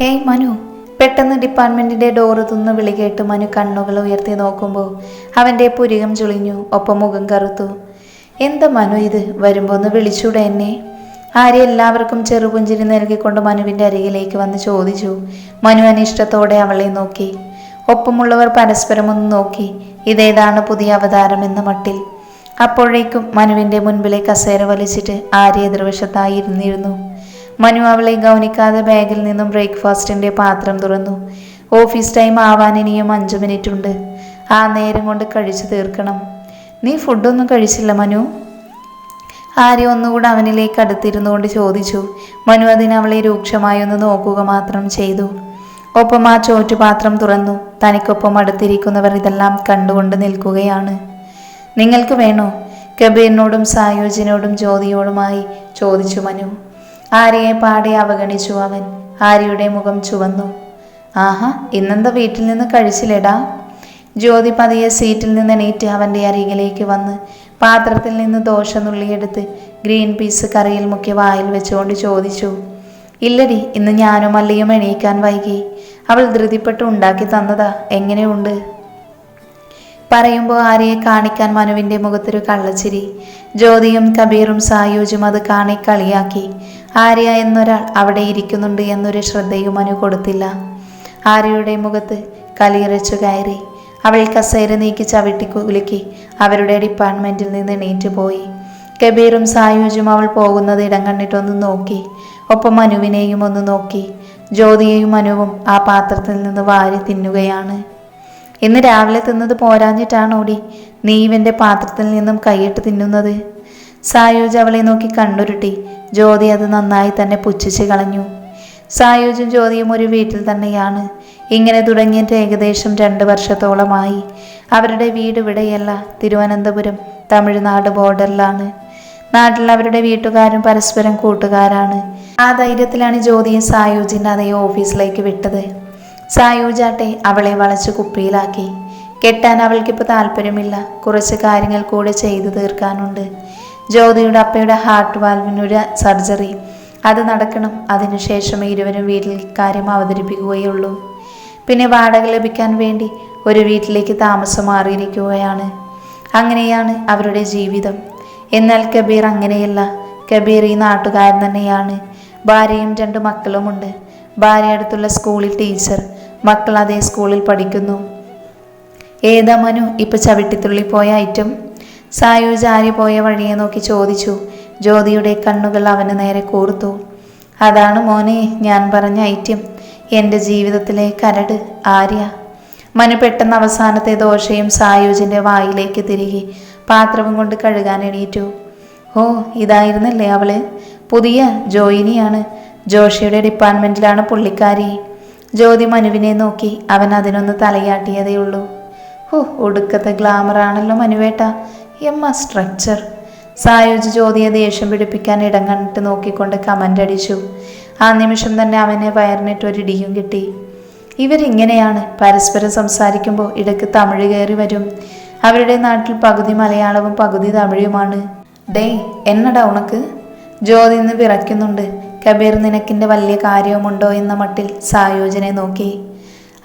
Hey Manu പെട്ടെന്ന് ഡിപ്പാർട്ട്മെന്റിന്റെ door തുന്ന് വിളി കേട്ട് മനു കണ്ണുകൾ ഉയർത്തി നോക്കുമ്പോൾ അവന്റെ പുരികം ചുളിഞ്ഞു ഒപ്പം മുഖം കറുത്തു. എന്താ മനു ഇത്? വരുമ്പോ ഒന്ന് വിളിച്ചൂടെ എന്നെ? ആര്യ എല്ലാവർക്കും ചെറുപുഞ്ചിരി നൽകിക്കൊണ്ട് മനുവിന്റെ അരികിലേക്ക് വന്ന് ചോദിച്ചു. മനു അനിഷ്ടത്തോടെ അവളെ നോക്കി. ഒപ്പമുള്ളവർ പരസ്പരം ഒന്ന് നോക്കി. ഇതേതാണ് പുതിയ അവതാരം എന്ന മട്ടിൽ. അപ്പോഴേക്കും മനുവിന്റെ മുൻപിലെ കസേര വലിച്ചിട്ട് ആര്യ എതിർവശത്തായി ഇരുന്നിരുന്നു. മനു അവളെ ഗൗനിക്കാതെ ബാഗിൽ നിന്നും ബ്രേക്ക്ഫാസ്റ്റിന്റെ പാത്രം തുറന്നു. ഓഫീസ് ടൈം ആവാൻ ഇനിയും അഞ്ചു മിനിറ്റ് ഉണ്ട് ആ നേരം കൊണ്ട് കഴിച്ചു തീർക്കണം. നീ ഫുഡൊന്നും കഴിച്ചില്ല മനു? ആര്യ ഒന്നുകൂടെ അവനിലേക്ക് അടുത്തിരുന്നുകൊണ്ട് ചോദിച്ചു. മനു അതിന് അവളെ രൂക്ഷമായി ഒന്ന് നോക്കുക മാത്രം ചെയ്തു. ഒപ്പം ആ ചോറ്റുപാത്രം തുറന്നു. തനിക്കൊപ്പം അടുത്തിരിക്കുന്നവർ ഇതെല്ലാം കണ്ടുകൊണ്ട് നിൽക്കുകയാണ്. നിങ്ങൾക്ക് വേണോ? കബീറിനോടും സായോജിനോടും ജ്യോതിയോടുമായി ചോദിച്ചു മനു. ആര്യയെ പാടെ അവഗണിച്ചു അവൻ? ആര്യയുടെ മുഖം ചുവന്നു. ആഹാ ഇന്നെന്താ വീട്ടിൽ നിന്ന് കഴിച്ചില്ലടാ ജ്യോതി പതിയെ സീറ്റിൽ നിന്ന് എണീറ്റ് അവന്റെ അരികിലേക്ക് വന്ന് പാത്രത്തിൽ നിന്ന് ദോശ നുള്ളിയെടുത്ത് ഗ്രീൻ പീസ് കറിയിൽ മുക്കി വായിൽ വെച്ചുകൊണ്ട് ചോദിച്ചു ഇല്ലടി ഇന്ന് ഞാനും അല്ലയും എണീക്കാൻ വൈകി. അവൾ ധൃതിപ്പെട്ട് ഉണ്ടാക്കി തന്നതാ. എങ്ങനെയുണ്ട്? പറയുമ്പോൾ ആര്യയെ കാണിക്കാൻ മനുവിന്റെ മുഖത്തൊരു കള്ളച്ചിരി? ജ്യോതിയും കബീറും സായൂജും അത് കാണി കളിയാക്കി. ആര്യ എന്നൊരാൾ അവിടെ ഇരിക്കുന്നുണ്ട് എന്നൊരു ശ്രദ്ധയും മനു കൊടുത്തില്ല. ആര്യയുടെ മുഖത്ത് കലിയിറച്ചു കയറി. അവൾ കസേര നീക്കി ചവിട്ടി കുലുക്കി. അവരുടെ ഡിപ്പാർട്ട്മെന്റിൽ നിന്ന് എണീറ്റ് പോയി. കബീറും സായൂജും അവൾ പോകുന്നത് ഇടം കണ്ടിട്ടൊന്ന് നോക്കി. ഒപ്പം മനുവിനെയും ഒന്ന് നോക്കി. ജ്യോതിയെയും മനുവും ആ പാത്രത്തിൽ നിന്ന് വാരി തിന്നുകയാണ്. ഇന്ന് രാവിലെ തിന്നത് പോരാഞ്ഞിട്ടാണോടി നീ ഇവന്റെ പാത്രത്തിൽ നിന്നും കൈയിട്ട് തിന്നുന്നത്? സായൂജ് അവളെ നോക്കി കണ്ണുരുട്ടി. ജ്യോതി അത് നന്നായി തന്നെ പുച്ഛിച്ച് കളഞ്ഞു. സായൂജും ജ്യോതിയും ഒരു വീട്ടിൽ തന്നെയാണ്. ഇങ്ങനെ തുടങ്ങിയിട്ട് ഏകദേശം രണ്ട് വർഷത്തോളമായി. അവരുടെ വീട് ഇവിടെയല്ല. തിരുവനന്തപുരം തമിഴ്നാട് ബോർഡറിലാണ്. നാട്ടിൽ അവരുടെ വീട്ടുകാരും പരസ്പരം കൂട്ടുകാരാണ്. ആ ധൈര്യത്തിലാണ് ജ്യോതിയെ സായൂജിന്റെ അതേ ഓഫീസിലേക്ക് വിട്ടത്. സായൂജാട്ടെ അവളെ വളച്ച് കുപ്പിയിലാക്കി. കെട്ടാൻ അവൾക്കിപ്പോൾ താല്പര്യമില്ല. കുറച്ച് കാര്യങ്ങൾ കൂടെ ചെയ്തു തീർക്കാനുണ്ട്. ജ്യോതിയുടെ അപ്പയുടെ ഹാർട്ട് വാൽവിനൊരു സർജറി അത് നടക്കണം. അതിനുശേഷം ഇരുവരും വീട്ടിൽ കാര്യം അവതരിപ്പിക്കുകയുള്ളൂ. പിന്നെ വാടക ലഭിക്കാൻ വേണ്ടി ഒരു വീട്ടിലേക്ക് താമസം മാറിയിരിക്കുകയാണ്. അങ്ങനെയാണ് അവരുടെ ജീവിതം. എന്നാൽ കബീർ അങ്ങനെയല്ല. കബീർ ഈ നാട്ടുകാരൻ തന്നെയാണ്. ഭാര്യയും രണ്ട് മക്കളുമുണ്ട്. ഭാര്യ അടുത്തുള്ള സ്കൂളിൽ ടീച്ചർ. മക്കൾ അതേ സ്കൂളിൽ പഠിക്കുന്നു. ഏതാ മനു ഇപ്പൊ ചവിട്ടിത്തുള്ളി പോയ ഐറ്റം സായുജ് ആര്യ പോയ വഴിയെ നോക്കി ചോദിച്ചു. ജ്യോതിയുടെ കണ്ണുകൾ അവന് നേരെ കൂർത്തു. അതാണ് മോനെ ഞാൻ പറഞ്ഞ ഐറ്റം എന്റെ ജീവിതത്തിലെ കരട് ആര്യ. മനു പെട്ടെന്ന് അവസാനത്തെ ദോശയും സായുജിന്റെ വായിലേക്ക് തിരികെ പാത്രവും കൊണ്ട് കഴുകാൻ എണീറ്റു. ഓ ഇതായിരുന്നല്ലേ അവൾ? പുതിയ ജോയിനിയാണ്. ജോഷിയുടെ ഡിപ്പാർട്ട്മെന്റിലാണ് പുള്ളിക്കാരി. ജ്യോതി മനുവിനെ നോക്കി അവൻ അതിനൊന്ന് തലയാട്ടിയതേ ഉള്ളൂ. ഹു ഒടുക്കത്തെ ഗ്ലാമറാണല്ലോ മനുവേട്ട. എമ്മ സ്ട്രക്ചർ സായുജ് ജ്യോതിയെ ദേഷ്യം പിടിപ്പിക്കാൻ ഇടം കണ്ടിട്ട് നോക്കിക്കൊണ്ട് കമന്റ് അടിച്ചു. ആ നിമിഷം തന്നെ അവനെ വയറിനിട്ട് ഒരിടിയും കിട്ടി. ഇവരിങ്ങനെയാണ് പരസ്പരം സംസാരിക്കുമ്പോൾ ഇടയ്ക്ക് തമിഴ് കയറി വരും. അവരുടെ നാട്ടിൽ പകുതി മലയാളവും പകുതി തമിഴുമാണ്. ഡേയ് എന്നടാ ഉണക്ക്? ജ്യോതി ഇന്ന് വിറയ്ക്കുന്നുണ്ട്. കബീർ നിനക്കിന്റെ വലിയ കാര്യവുമുണ്ടോ എന്ന മട്ടിൽ സായോജനെ നോക്കി.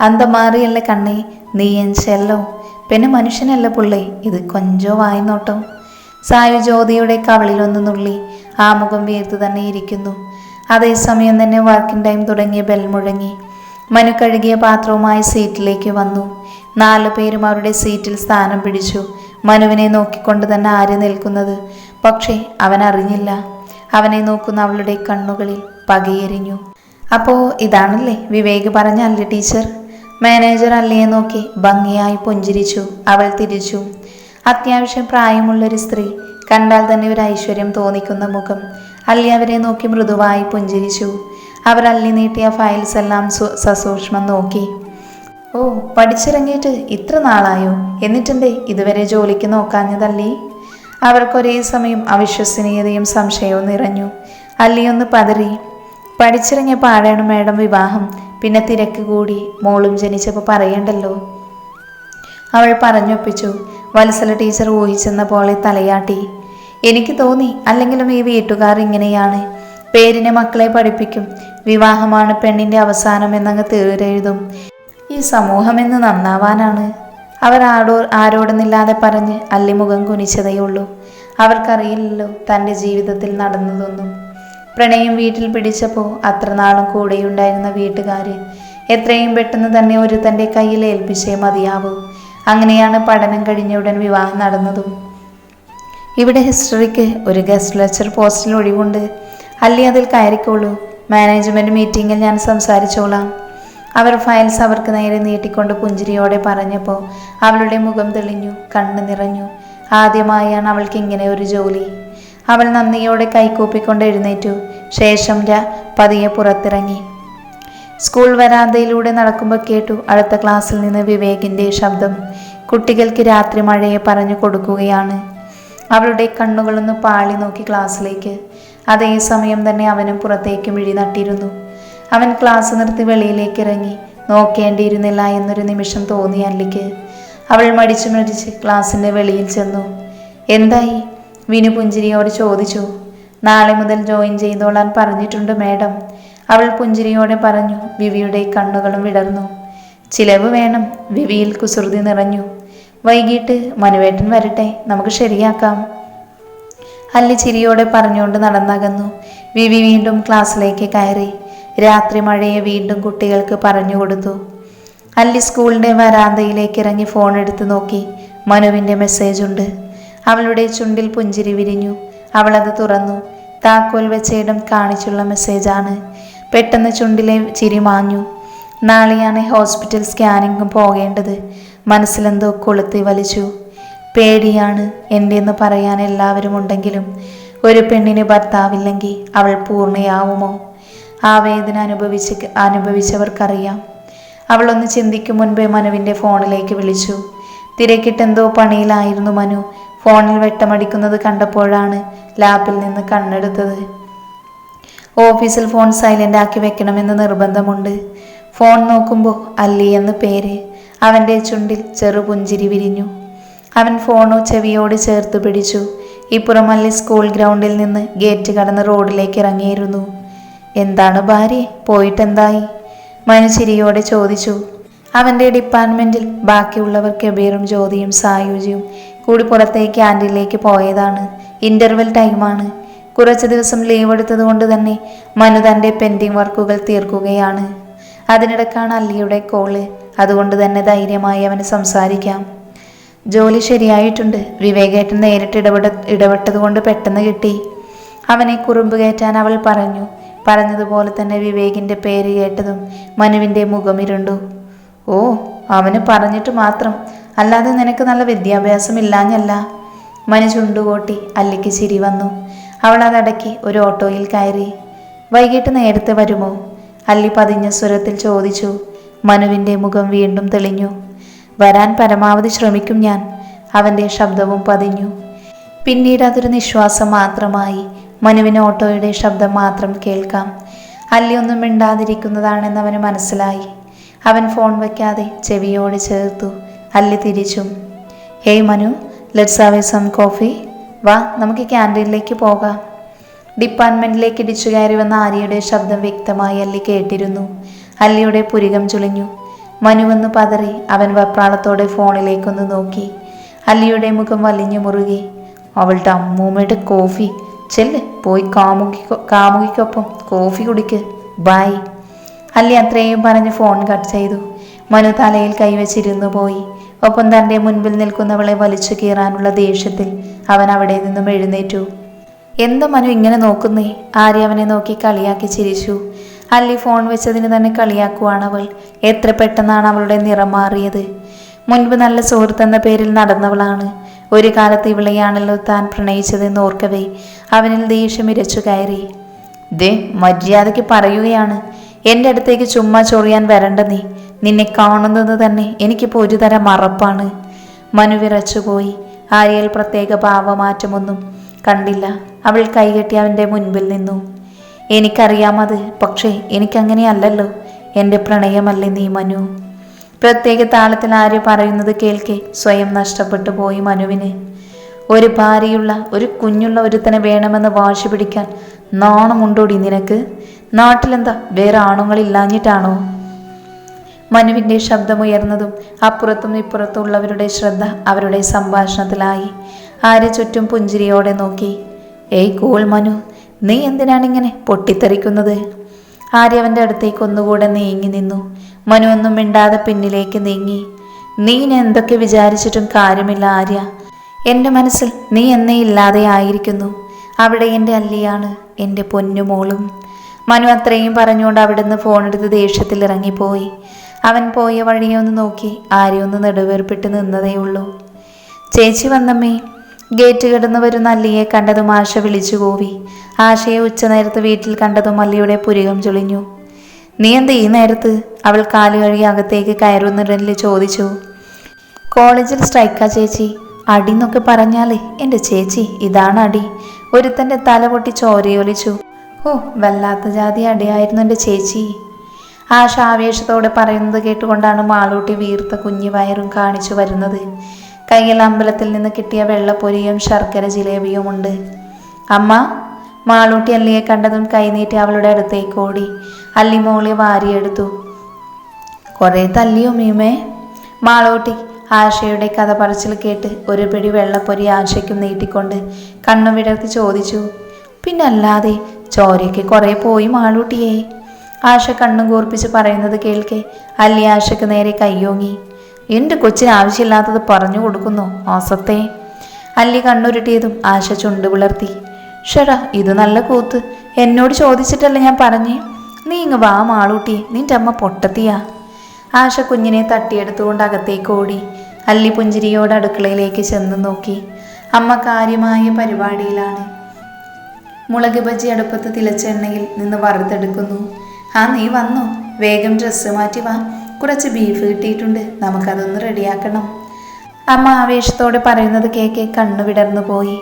അന്തമാറിയല്ല കണ്ണേ നീ എൻ ചെല്ലോ. പിന്നെ മനുഷ്യനല്ല പുള്ളി ഇത് കൊഞ്ചോ വായിന്നോട്ടം സായു ജ്യോതിയുടെ കവളിലൊന്ന് നുള്ളി ആ മുഖം വീർത്തു തന്നെ ഇരിക്കുന്നു. അതേസമയം തന്നെ വർക്കിംഗ് ടൈം തുടങ്ങിയ ബെൽ മുഴങ്ങി. മനു കഴുകിയ പാത്രവുമായി സീറ്റിലേക്ക് വന്നു. നാലു പേരും അവരുടെ സീറ്റിൽ സ്ഥാനം പിടിച്ചു. മനുവിനെ നോക്കിക്കൊണ്ട് തന്നെ ആര് നിൽക്കുന്നത്? പക്ഷേ അവൻ അറിഞ്ഞില്ല അവനെ നോക്കുന്ന അവളുടെ കണ്ണുകളിൽ പകയെരിഞ്ഞു അപ്പോ ഇതാണല്ലേ? വിവേക് പറഞ്ഞല്ലേ ടീച്ചർ? മാനേജർ അല്ലേ നോക്കി ഭംഗിയായി പുഞ്ചിരിച്ചു. അവൾ തിരിച്ചു. അത്യാവശ്യം പ്രായമുള്ളൊരു സ്ത്രീ. കണ്ടാൽ തന്നെ ഒരു ഐശ്വര്യം തോന്നിക്കുന്ന മുഖം. അല്ലി അവരെ നോക്കി മൃദുവായി പുഞ്ചിരിച്ചു. അവർ അല്ലി നീട്ടിയ ഫയൽസ് എല്ലാം സസൂക്ഷ്മം നോക്കി. ഓ പഠിച്ചിറങ്ങിയിട്ട് ഇത്ര നാളായോ? എന്നിട്ടെന്തേ ഇതുവരെ ജോലിക്ക് നോക്കാഞ്ഞതല്ലേ? അവർക്കൊരേ സമയം അവിശ്വസനീയതയും സംശയവും നിറഞ്ഞു. അല്ലിയൊന്ന് പതറി. പഠിച്ചിറങ്ങിയ പാടാണ് മേഡം വിവാഹം. പിന്നെ തിരക്ക് കൂടി. മോളും ജനിച്ചപ്പോൾ പറയണ്ടല്ലോ. അവൾ പറഞ്ഞൊപ്പിച്ചു. വത്സല ടീച്ചർ ഊഹിച്ചെന്ന പോലെ തലയാട്ടി. എനിക്ക് തോന്നി അല്ലെങ്കിലും ഈ വീട്ടുകാർ ഇങ്ങനെയാണ്. പേരിനെ മക്കളെ പഠിപ്പിക്കും. വിവാഹമാണ് പെണ്ണിന്റെ അവസാനം എന്നങ്ങ് തീരെഴുതും. ഈ സമൂഹം എന്ന് നന്നാവാനാണ്. അവർ ആടോ ആരോടെന്നില്ലാതെ പറഞ്ഞ് അല്ലിമുഖം കുനിച്ചതേയുള്ളൂ. അവർക്കറിയില്ലല്ലോ തന്റെ ജീവിതത്തിൽ നടന്നതൊന്നും. പ്രണയം വീട്ടിൽ പിടിച്ചപ്പോൾ അത്ര നാളും കൂടെയുണ്ടായിരുന്ന വീട്ടുകാർ എത്രയും പെട്ടെന്ന് തന്നെ ഒരു തന്റെ കയ്യിൽ ഏൽപ്പിച്ചേ മതിയാവൂ. അങ്ങനെയാണ് പഠനം കഴിഞ്ഞ ഉടൻ വിവാഹം നടന്നതും. ഇവിടെ ഹിസ്റ്ററിക്ക് ഒരു ഗസ്റ്റ് ലെക്ചർ പോസ്റ്റിൽ ഒഴിവുണ്ട്. അല്ലി അതിൽ കയറിക്കോളൂ. മാനേജ്മെന്റ് മീറ്റിങ്ങിൽ ഞാൻ സംസാരിച്ചോളാം. അവർ ഫയൽസ് അവർക്ക് നേരെ നീട്ടിക്കൊണ്ട് പുഞ്ചിരിയോടെ പറഞ്ഞപ്പോൾ അവളുടെ മുഖം തെളിഞ്ഞു കണ്ണ് നിറഞ്ഞു. ആദ്യമായാണ് അവൾക്ക് ഇങ്ങനെ ഒരു ജോലി. അവൾ നന്ദിയോടെ കൈകൂപ്പിക്കൊണ്ട് എഴുന്നേറ്റു. ശേഷം ര പതിയെ പുറത്തിറങ്ങി. സ്കൂൾ വരാന്തയിലൂടെ നടക്കുമ്പോൾ കേട്ടു അടുത്ത ക്ലാസ്സിൽ നിന്ന് വിവേകിന്റെ ശബ്ദം. കുട്ടികൾക്ക് രാത്രി മഴയെ പറഞ്ഞു കൊടുക്കുകയാണ്. അവളുടെ കണ്ണുകളൊന്ന് പാളി നോക്കി ക്ലാസ്സിലേക്ക്. അതേസമയം തന്നെ അവനും പുറത്തേക്ക് മിഴി നട്ടിരുന്നു. അവൻ ക്ലാസ് നിർത്തി വെളിയിലേക്ക് ഇറങ്ങി നോക്കേണ്ടിയിരുന്നില്ല എന്നൊരു നിമിഷം തോന്നി അല്ലിക്ക്. അവൾ മടിച്ചു മടിച്ച് ക്ലാസ്സിന്റെ വെളിയിൽ ചെന്നു. എന്തായി? വിനു പുഞ്ചിരിയോട് ചോദിച്ചു. നാളെ മുതൽ ജോയിൻ ചെയ്തോളാൻ പറഞ്ഞിട്ടുണ്ട് മേഡം. അവൾ പുഞ്ചിരിയോടെ പറഞ്ഞു. വിവിയുടെ കണ്ണുകളും വിടർന്നു. ചിലവ് വേണം. വിവിയിൽ കുസൃതി നിറഞ്ഞു. വൈകിട്ട് മനുവേട്ടൻ വരട്ടെ. നമുക്ക് ശരിയാക്കാം. അല്ലി ചിരിയോടെ പറഞ്ഞുകൊണ്ട് നടന്നകന്നു. വിവി വീണ്ടും ക്ലാസ്സിലേക്ക് കയറി. രാത്രി മഴയെ വീണ്ടും കുട്ടികൾക്ക് പറഞ്ഞു കൊടുത്തു. അല്ലി സ്കൂളിന്റെ വരാന്തയിലേക്ക് ഇറങ്ങി ഫോൺ എടുത്ത് നോക്കി. മനുവിന്റെ മെസ്സേജ് ഉണ്ട്. അവളുടെ ചുണ്ടിൽ പുഞ്ചിരി വിരിഞ്ഞു. അവളത് തുറന്നു. താക്കോൽ വെച്ചയിടം കാണിച്ചുള്ള മെസ്സേജാണ് പെട്ടെന്ന് ചുണ്ടിലെ ചിരി മാഞ്ഞു. നാളെയാണ് ഹോസ്പിറ്റൽ സ്കാനിങ്ങും പോകേണ്ടത്. മനസ്സിലെന്തോ കൊളുത്തി വലിച്ചു. പേടിയാണ് എന്റെ എന്ന് പറയാൻ എല്ലാവരും ഉണ്ടെങ്കിലും ഒരു പെണ്ണിന് ഭർത്താവില്ലെങ്കിൽ അവൾ പൂർണയാവുമോ? ആ വേദന അനുഭവിച്ച് അനുഭവിച്ചവർക്കറിയാം. അവളൊന്ന് ചിന്തിക്കും മുൻപേ മനുവിന്റെ ഫോണിലേക്ക് വിളിച്ചു. തിരക്കിട്ടെന്തോ പണിയിലായിരുന്നു മനു. ഫോണിൽ വെട്ടമടിക്കുന്നത് കണ്ടപ്പോഴാണ് ലാബിൽ നിന്ന് കണ്ണെടുത്തത്. ഓഫീസിൽ ഫോൺ സൈലന്റ് ആക്കി വെക്കണമെന്ന് നിർബന്ധമുണ്ട്. ഫോൺ നോക്കുമ്പോൾ അല്ലി എന്ന് പേര്. അവന്റെ ചുണ്ടിൽ ചെറുപുഞ്ചിരി വിരിഞ്ഞു. അവൻ ഫോണോ ചെവിയോട് ചേർത്ത് പിടിച്ചു. ഇപ്പുറം അല്ലി സ്കൂൾ ഗ്രൗണ്ടിൽ നിന്ന് ഗേറ്റ് കടന്ന് റോഡിലേക്ക് ഇറങ്ങിയിരുന്നു. എന്താണ് ഭാര്യ? പോയിട്ടെന്തായി? മനു ചിരിയോടെ ചോദിച്ചു. അവന്റെ ഡിപ്പാർട്ട്മെന്റിൽ ബാക്കിയുള്ളവർ കബീറും ജ്യോതിയും സായുജിയും കൂടി പുറത്തേക്ക് ക്യാന്റീനിലേക്ക് പോയതാണ്. ഇന്റർവെൽ ടൈമാണ്. കുറച്ച് ദിവസം ലീവ് എടുത്തതുകൊണ്ട് തന്നെ മനു തന്റെ പെൻഡിങ് വർക്കുകൾ തീർക്കുകയാണ്. അതിനിടക്കാണ് അല്ലിയുടെ കോൾ. അതുകൊണ്ട് തന്നെ ധൈര്യമായി അവന് സംസാരിക്കാം. ജോലി ശരിയായിട്ടുണ്ട്. വിവേകേട്ടൻ നേരിട്ട് ഇടപെട ഇടപെട്ടതുകൊണ്ട് പെട്ടെന്ന് കിട്ടി. അവനെ കുറുമ്പ് കയറ്റാൻ അവൾ പറഞ്ഞു. പറഞ്ഞതുപോലെ തന്നെ വിവേകിന്റെ പേര് കേട്ടതും മനുവിന്റെ മുഖം ഇരുണ്ടു. ഓ അവന് പറഞ്ഞിട്ട് മാത്രം. അല്ലാതെ നിനക്ക് നല്ല വിദ്യാഭ്യാസം ഇല്ലാഞ്ഞല്ല മനു ചുണ്ടുകൂട്ടി അല്ലിക്ക് ചിരി വന്നു. അവൾ അതടക്കി ഒരു ഓട്ടോയിൽ കയറി. വൈകിട്ട് നേരത്തെ വരുമോ? അല്ലി പതിഞ്ഞ സ്വരത്തിൽ ചോദിച്ചു. മനുവിന്റെ മുഖം വീണ്ടും തെളിഞ്ഞു. വരാൻ പരമാവധി ശ്രമിക്കും ഞാൻ അവന്റെ ശബ്ദവും പതിഞ്ഞു. പിന്നീട് അതൊരു നിശ്വാസം മാത്രമായി മനുവിന് ഓട്ടോയുടെ ശബ്ദം മാത്രം കേൾക്കാം. അല്ലിയൊന്നും മിണ്ടാതിരിക്കുന്നതാണെന്ന് അവന് മനസ്സിലായി. അവൻ ഫോൺ വയ്ക്കാതെ ചെവിയോട് ചേർത്തു. അല്ലി തിരിച്ചും hey Manu let's a some coffee. വാ നമുക്ക് ക്യാന്റീനിലേക്ക് പോകാം. ഡിപ്പാർട്ട്മെന്റിലേക്ക് ഇടിച്ചു കയറി വന്ന ആര്യയുടെ ശബ്ദം വ്യക്തമായി അല്ലി കേട്ടിരുന്നു. അല്ലിയുടെ പുരികം ചുളിഞ്ഞു. മനുവെന്ന് പതറി അവൻ വെപ്രാളത്തോടെ ഫോണിലേക്കൊന്ന് നോക്കി. അല്ലിയുടെ മുഖം വലിഞ്ഞു മുറുകി. അവളുടെ അമ്മൂമ്മയുടെ കോഫി. ചെല്ല് പോയി കാമുകി കാമുകിക്കൊപ്പം കോഫി കുടിക്ക്. ബൈ അല്ലി അത്രയും പറഞ്ഞ് ഫോൺ കട്ട് ചെയ്തു. മനു തലയിൽ കൈവച്ചിരുന്നു പോയി. ഒപ്പം തന്റെ മുൻപിൽ നിൽക്കുന്നവളെ വലിച്ചു കീറാനുള്ള ദേഷ്യത്തിൽ അവൻ അവിടെ നിന്നും എഴുന്നേറ്റു. എന്താ മനു ഇങ്ങനെ നോക്കുന്നേ? ആര്യ അവനെ നോക്കി കളിയാക്കി ചിരിച്ചു. അല്ലി ഫോൺ വെച്ചതിന് തന്നെ കളിയാക്കുവാണ് അവൾ. എത്ര പെട്ടെന്നാണ് അവളുടെ നിറം മാറിയത്. മുൻപ് നല്ല സുഹൃത്തെന്ന പേരിൽ നടന്നവളാണ്. ഒരു കാലത്ത് ഇവളെയാണല്ലോ താൻ പ്രണയിച്ചതെന്ന് ഓർക്കവേ. അവനിൽ ദേഷ്യം ഇരച്ചു കയറി. ദേ മര്യാദയ്ക്ക് പറയുകയാണ്. എന്റെ അടുത്തേക്ക് ചുമ്മാ ചൊറിയാൻ വരണ്ട നീ. നിന്നെ കാണുന്നത് തന്നെ എനിക്കിപ്പോൾ ഒരു തരം മറപ്പാണ് മനു വിറച്ചുപോയി ആര്യയിൽ പ്രത്യേക ഭാവമാറ്റമൊന്നും കണ്ടില്ല. അവൾ കൈകെട്ടി അവന്റെ മുൻപിൽ നിന്നു. എനിക്കറിയാമത് പക്ഷേ എനിക്കങ്ങനെയല്ലല്ലോ. എന്റെ പ്രണയമല്ലേ നീ മനു? പ്രത്യേക താളത്തിൽ ആര്യ പറയുന്നത് കേൾക്കെ. സ്വയം നഷ്ടപ്പെട്ടു പോയി മനുവിന്. ഒരു ഭാര്യയുള്ള ഒരു കുഞ്ഞുള്ള ഒരുത്തനെ വേണമെന്ന് വാശി പിടിക്കാൻ നാണമുണ്ടോടി നിനക്ക്? നാട്ടിലെന്താ? വേറെ ആണുങ്ങളില്ലാഞ്ഞിട്ടാണോ മനുവിന്റെ ശബ്ദമുയർന്നതും അപ്പുറത്തും ഇപ്പുറത്തും ഉള്ളവരുടെ ശ്രദ്ധ അവരുടെ സംഭാഷണത്തിലായി. ആരെ ചുറ്റും പുഞ്ചിരിയോടെ നോക്കി. ഏയ് കൂൾ മനു നീ എന്തിനാണിങ്ങനെ പൊട്ടിത്തെറിക്കുന്നത്? ആര്യ അവന്റെ അടുത്തേക്ക് ഒന്നുകൂടെ നീങ്ങി നിന്നു. മനു ഒന്നും മിണ്ടാതെ പിന്നിലേക്ക് നീങ്ങി. നീ എന്തൊക്കെ വിചാരിച്ചിട്ടും കാര്യമില്ല ആര്യ. എന്റെ മനസ്സിൽ നീ എന്നേ ഇല്ലാതെ ആയിരിക്കുന്നു. അവിടെ എന്റെ അല്ലിയാണ് എന്റെ പൊന്നുമോളും മനു അത്രയും പറഞ്ഞുകൊണ്ട് അവിടുന്ന് ഫോണെടുത്ത് ദേഷ്യത്തിൽ ഇറങ്ങിപ്പോയി. അവൻ പോയ വഴിയൊന്ന് നോക്കി ആരെയൊന്ന് നെടുവേർപ്പിട്ട് നിന്നതേയുള്ളൂ. ചേച്ചി വന്നമ്മേ ഗേറ്റ് കിടന്നു വരുന്ന അല്ലിയെ കണ്ടതും ആശ വിളിച്ചു കൂവി. ആശയെ ഉച്ചനേരത്ത് വീട്ടിൽ കണ്ടതും അല്ലിയുടെ പുരികം ചൊളിഞ്ഞു. നീ എന്ത് ഈ നേരത്ത്? അവൾ കാൽ കഴുകി അകത്തേക്ക് കയറുന്നിടലിൽ ചോദിച്ചു. കോളേജിൽ സ്ട്രൈക്കാ ചേച്ചി. അടി എന്നൊക്കെ പറഞ്ഞാലേ എന്റെ ചേച്ചി ഇതാണ് അടി. ഒരുത്തന്റെ തല പൊട്ടി ചോരയൊലിച്ചു. ഓ വല്ലാത്ത ജാതി അടിയായിരുന്നു എന്റെ ചേച്ചി. ആശ ആവേശത്തോടെ പറയുന്നത് കേട്ടുകൊണ്ടാണ് മാളൂട്ടി വീർത്ത കുഞ്ഞു വയറും കാണിച്ചു വരുന്നത്. കയ്യിൽ അമ്പലത്തിൽ നിന്ന് കിട്ടിയ വെള്ളപ്പൊരിയും ശർക്കര ജിലേബിയുമുണ്ട് അമ്മ മാളൂട്ടി അല്ലിയെ കണ്ടതും കൈനീട്ടി അവളുടെ അടുത്തേക്ക് ഓടി. അല്ലി മോളി വാരിയെടുത്തു. കുറേ തല്ലിയോ മീമേ? മാളൂട്ടി ആശയുടെ കഥ പറച്ചിൽ കേട്ട് ഒരു പിടി വെള്ളപ്പൊരി ആശയ്ക്കും നീട്ടിക്കൊണ്ട് കണ്ണു വിടർത്തി ചോദിച്ചു പിന്നല്ലാതെ ചോരയ്ക്ക് കുറേ പോയി മാളൂട്ടിയേ? ആശ കണ്ണും കൂർപ്പിച്ച് പറയുന്നത് കേൾക്കെ അല്ലി ആശയ്ക്ക് നേരെ കയ്യോങ്ങി എന്റെ കൊച്ചിന് ആവശ്യമില്ലാത്തത് പറഞ്ഞു കൊടുക്കുന്നു ആസത്തെ അല്ലി കണ്ണുരുട്ടിയതും ആശ ചുണ്ട് പുലർത്തി ഷടാ ഇത് നല്ല കൂത്ത്. എന്നോട് ചോദിച്ചിട്ടല്ല ഞാൻ പറഞ്ഞേ? നീ ഇങ്ങ് വാ മാളൂട്ടി നിന്റെ അമ്മ പൊട്ടത്തിയാ. ആശ കുഞ്ഞിനെ തട്ടിയെടുത്തുകൊണ്ട് അകത്തേക്ക് ഓടി. അല്ലി പുഞ്ചിരിയോട് അടുക്കളയിലേക്ക് ചെന്ന് നോക്കി. അമ്മ കാര്യമായ പരിപാടിയിലാണ്. മുളക് ബജി അടുപ്പത്ത് തിളച്ച എണ്ണയിൽ നിന്ന് വറുത്തെടുക്കുന്നു. ആ നീ വന്നോ. വേഗം ഡ്രസ്സ് മാറ്റി വാ. കുറച്ച് ബീഫ് കിട്ടിയിട്ടുണ്ട്. നമുക്കതൊന്ന് റെഡിയാക്കണം. അമ്മ ആവേശത്തോടെ പറയുന്നത് കേക്കെ കണ്ണു വിടർന്നു പോയി.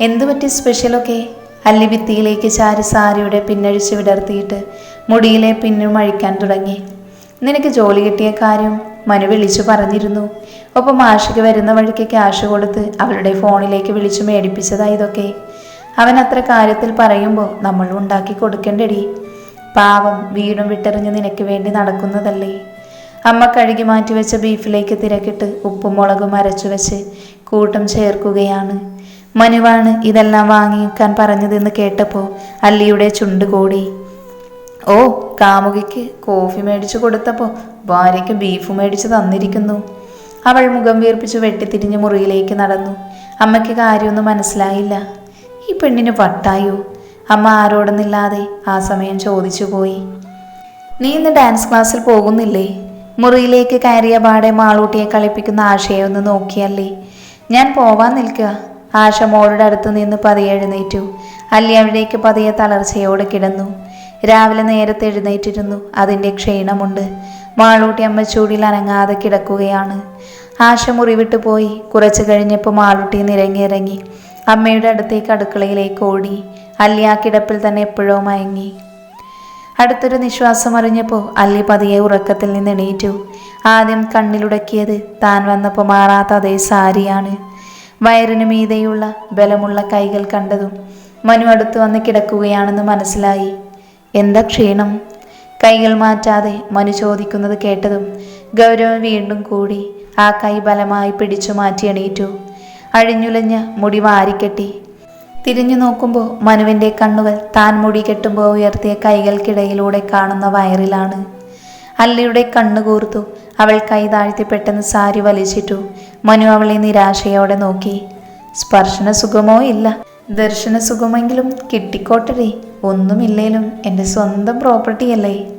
എന്തുപറ്റി സ്പെഷ്യലൊക്കെ അല്ലി ഭിത്തിയിലേക്ക് ചാരി സാരിയുടെ പിന്നഴിച്ച് വിടർത്തിയിട്ട് മുടിയിലെ പിന്നും അഴിക്കാൻ തുടങ്ങി. നിനക്ക് ജോലി കിട്ടിയ കാര്യം മനു വിളിച്ചു പറഞ്ഞിരുന്നു. ഒപ്പം ആഷയ്ക്ക് വരുന്ന വഴിക്ക് ക്യാഷ് കൊടുത്ത് അവളുടെ ഫോണിലേക്ക് വിളിച്ചു മേടിപ്പിച്ചതാ ഇതൊക്കെ. അവൻ അത്ര കാര്യത്തിൽ പറയുമ്പോൾ നമ്മൾ ഉണ്ടാക്കി കൊടുക്കേണ്ടടി. പാവം വീടും വിട്ടെറിഞ്ഞ് നിനക്ക് വേണ്ടി നടക്കുന്നതല്ലേ. അമ്മ കഴുകി മാറ്റി വെച്ച ബീഫിലേക്ക് തിരക്കിട്ട് ഉപ്പും മുളകും അരച്ചു വെച്ച് കൂട്ടം ചേർക്കുകയാണ്. മനുവാണ് ഇതെല്ലാം വാങ്ങിക്കാൻ പറഞ്ഞതെന്ന് കേട്ടപ്പോൾ അല്ലിയുടെ ചുണ്ട് കൂടി. ഓ കാമുകിക്ക് കോഫി മേടിച്ചു കൊടുത്തപ്പോൾ ഭാര്യയ്ക്ക് ബീഫ് മേടിച്ചു തന്നിരിക്കുന്നു. അവൾ മുഖം വീർപ്പിച്ച് വെട്ടിത്തിരിഞ്ഞ് മുറിയിലേക്ക് നടന്നു. അമ്മയ്ക്ക് കാര്യമൊന്നും മനസ്സിലായില്ല. ഈ പെണ്ണിന് വട്ടായോ? അമ്മ ആരോടൊന്നില്ലാതെ ആ സമയം ചോദിച്ചു പോയി നീ ഇന്ന് ഡാൻസ് ക്ലാസ്സിൽ പോകുന്നില്ലേ? മുറിയിലേക്ക് കയറിയ പാടെ മാളൂട്ടിയെ കളിപ്പിക്കുന്ന ആശയെ ഒന്ന് നോക്കിയല്ലേ. ഞാൻ പോവാൻ നിൽക്കുക. ആശ മോളുടെ അടുത്ത് നിന്ന് പതിയെ എഴുന്നേറ്റു. അല്ലി അവിടേക്ക് പതിയെ തളർച്ചയോടെ കിടന്നു. രാവിലെ നേരത്തെ എഴുന്നേറ്റിരുന്നു. അതിന്റെ ക്ഷീണമുണ്ട്. മാളൂട്ടി അമ്മ ചൂടിൽ അനങ്ങാതെ കിടക്കുകയാണ്. ആശ മുറി വിട്ടു പോയി. കുറച്ചു കഴിഞ്ഞപ്പോൾ മാളൂട്ടി നിരങ്ങിയിറങ്ങി. അമ്മയുടെ അടുത്തേക്ക് അടുക്കളയിലേക്ക് ഓടി. അല്ലി ആ കിടപ്പിൽ തന്നെ എപ്പോഴോ മയങ്ങി. അടുത്തൊരു നിശ്വാസം അറിഞ്ഞപ്പോൾ അല്ലി പതിയെ ഉറക്കത്തിൽ നിന്ന് എണീറ്റു. ആദ്യം കണ്ണിലുടക്കിയത് താൻ വന്നപ്പോൾ മാറാത്ത അതേ സാരിയാണ്. വയറിന് മീതെയുള്ള ബലമുള്ള കൈകൾ കണ്ടതും മനു അടുത്ത് വന്ന് കിടക്കുകയാണെന്ന് മനസ്സിലായി. എന്താ ക്ഷീണം? കൈകൾ മാറ്റാതെ മനു ചോദിക്കുന്നത് കേട്ടതും ഗൗരവം വീണ്ടും കൂടി ആ കൈ ബലമായി പിടിച്ചു മാറ്റി എണീറ്റു. അഴിഞ്ഞുലഞ്ഞ മുടി വാരിക്കെട്ടി. തിരിഞ്ഞു നോക്കുമ്പോൾ മനുവിന്റെ കണ്ണുകൾ താൻ മുടി കെട്ടുമ്പോൾ ഉയർത്തിയ കൈകൾക്കിടയിലൂടെ കാണുന്ന വയറിലാണ്. അല്ലയുടെ കണ്ണു കൂർത്തു അവൾ കൈ താഴ്ത്തി പെട്ടെന്ന് സാരി വലിച്ചിട്ടു. മനു അവളെ നിരാശയോടെ നോക്കി. സ്പർശന സുഖമോ ഇല്ല. ദർശന സുഖമെങ്കിലും കിട്ടിക്കോട്ടരെ ഒന്നുമില്ലേലും എന്റെ സ്വന്തം പ്രോപ്പർട്ടിയല്ലേ?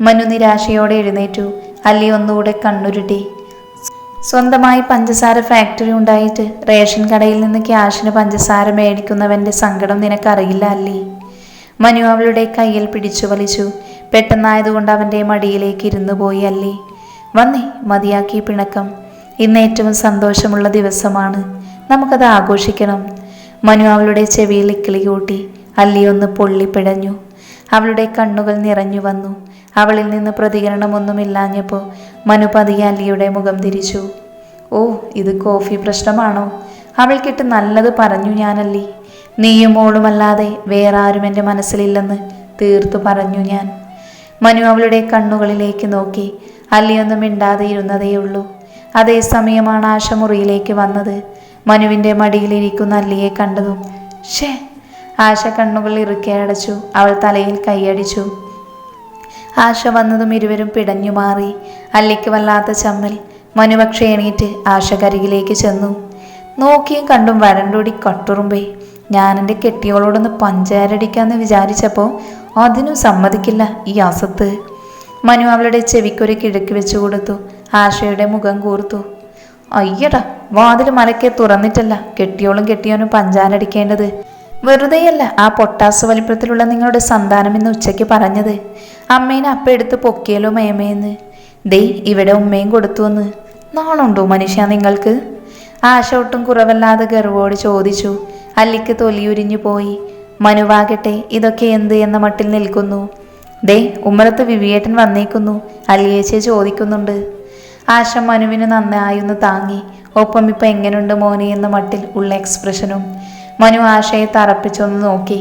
മനു നിരാശയോടെ എഴുന്നേറ്റു. അല്ലി ഒന്നുകൂടെ കണ്ണുരുട്ടി. സ്വന്തമായി പഞ്ചസാര ഫാക്ടറി ഉണ്ടായിട്ട് റേഷൻ കടയിൽ നിന്ന് ക്യാഷിന് പഞ്ചസാര മേടിക്കുന്നവന്റെ സങ്കടം നിനക്കറിയില്ല അല്ലേ? മനു അവളുടെ കയ്യിൽ പിടിച്ചു വലിച്ചു. പെട്ടെന്നായതുകൊണ്ട് അവന്റെ മടിയിലേക്ക് ഇരുന്നു പോയി അല്ലേ? വന്നേ മതിയാക്കി പിണക്കം. ഇന്ന് ഏറ്റവും സന്തോഷമുള്ള ദിവസമാണ്. നമുക്കത് ആഘോഷിക്കണം. മനു അവളുടെ ചെവിയിൽ ഇക്കിളി കൂട്ടി അല്ലി ഒന്ന് പൊള്ളിപ്പിടഞ്ഞു. അവളുടെ കണ്ണുകൾ നിറഞ്ഞു വന്നു. അവളിൽ നിന്ന് പ്രതികരണമൊന്നുമില്ലാഞ്ഞപ്പോൾ മനു പതിയെ അല്ലിയുടെ മുഖം തിരിച്ചു. ഓ ഇത് കോഫി പ്രശ്നമാണോ? അവൾക്കിട്ട് നല്ലത് പറഞ്ഞു ഞാനല്ലി. നീയും മോളുമല്ലാതെ വേറെ ആരും എന്റെ മനസ്സിലില്ലെന്ന് തീർത്തു പറഞ്ഞു ഞാൻ. മനു അവളുടെ കണ്ണുകളിലേക്ക് നോക്കി അല്ലിയൊന്നും മിണ്ടാതെ ഇരുന്നതേയുള്ളൂ. അതേസമയമാണ് ആശ മുറിയിലേക്ക് വന്നത്. മനുവിന്റെ മടിയിലിരിക്കുന്ന അല്ലിയെ കണ്ടതും ഷേ ആശ കണ്ണുകൾ ഇറുക്കെ അടച്ചു അവൾ തലയിൽ കൈയടിച്ചു. ആശ വന്നതും ഇരുവരും പിടഞ്ഞു മാറി. അല്ലിക്ക് വല്ലാത്ത ചമ്മൽ. മനു പക്ഷേ എണീറ്റ് ആശ കരികിലേക്ക് ചെന്നു. നോക്കിയും കണ്ടും വരണ്ടോടി കട്ടുറുമ്പേ. ഞാൻ എന്റെ കെട്ടിയോളോടൊന്ന് പഞ്ചാരടിക്കാന്ന് വിചാരിച്ചപ്പോൾ അതിനും സമ്മതിക്കില്ല ഈ അസത്ത്. മനു അവളുടെ ചെവിക്കൊരു കിഴക്ക് വെച്ചു കൊടുത്തു. ആശയുടെ മുഖം കൂർത്തു. അയ്യടാ വാതിൽ മലക്കെ തുറന്നിട്ടല്ല കെട്ടിയോളും കെട്ടിയോനും പഞ്ചാരടിക്കേണ്ടത്. വെറുതെയല്ല ആ പൊട്ടാസ് വലിപ്പത്തിലുള്ള നിങ്ങളുടെ സന്താനം എന്ന് ഉച്ചയ്ക്ക് പറഞ്ഞത്. അമ്മേനെ അപ്പ എടുത്ത് പൊക്കിയല്ലോ മേമയെന്ന് ദേ ഇവിടെ ഉമ്മയും കൊടുത്തുവെന്ന് നാണുണ്ടോ മനുഷ്യ നിങ്ങൾക്ക്? ആശ ഒട്ടും കുറവല്ലാതെ ഗർവോട് ചോദിച്ചു. അല്ലിക്ക് തൊലിയുരിഞ്ഞു പോയി. മനുവാകട്ടെ ഇതൊക്കെ എന്ത് എന്ന മട്ടിൽ നിൽക്കുന്നു. ദേ ഉമ്മറത്ത് വിവിയേട്ടൻ വന്നേക്കുന്നു. അല്ലിയേച്ചെ ചോദിക്കുന്നുണ്ട്. ആശ മനുവിന് നന്നായൊന്ന് താങ്ങി. ഒപ്പം ഇപ്പം എങ്ങനെയുണ്ട് മോനെ എന്ന മട്ടിൽ ഉള്ള എക്സ്പ്രഷനും മനു ആശയെ തറപ്പിച്ചൊന്ന് നോക്കി.